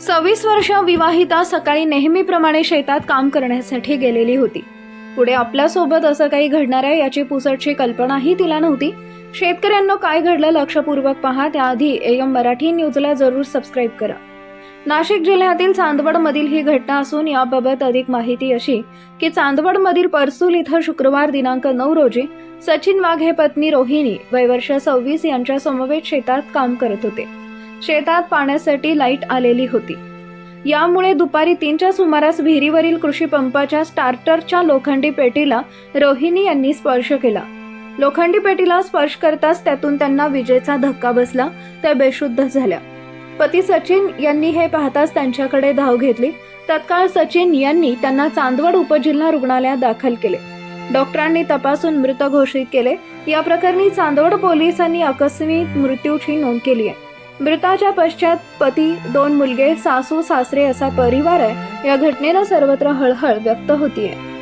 सव्वीस वर्ष विवाहिता सकाळी नेहमीप्रमाणे शेतात काम करण्यासाठी गेलेली होती. पुढे आपल्यासोबत असं काही घडणार आहे याची पुसटची कल्पनाही तिला नव्हती. शेतकऱ्यांना काय घडलं लक्षपूर्वक पहा. त्याआधी एम मराठी न्यूजला जरूर सबस्क्राईब करा. नाशिक जिल्ह्यातील चांदवडमधील ही घटना असून याबाबत अधिक माहिती अशी की चांदवडमधील परसूल इथं शुक्रवार दिनांक नऊ रोजी सचिन वाघ हे पत्नी रोहिणी वय वर्ष सव्वीस यांच्या समवेत शेतात काम करत होते. शेतात पाण्यासाठी लाइट आलेली होती. यामुळे दुपारी तीनच्या सुमारास विहिरीवरील कृषी पंपाच्या स्टार्टरच्या लोखंडी पेटीला रोहिणी यांनी स्पर्श केला. लोखंडी पेटीला स्पर्श करताच त्यातून त्यांना विजेचा धक्का बसला त्या बेशुद्ध झाल्या. पती सचिन यांनी हे पाहताच त्यांच्याकडे धाव घेतली. तत्काळ सचिन यांनी त्यांना चांदवड उपजिल्हा रुग्णालयात दाखल केले. डॉक्टरांनी तपासून मृत घोषित केले. या प्रकरणी चांदवड पोलिसांनी आकस्मिक मृत्यूची नोंद केली आहे. मृताच्या पश्चात पती दोन मुलगे सासू सासरे असा परिवार आहे. या घटनेनं सर्वत्र हळहळ व्यक्त होतीये.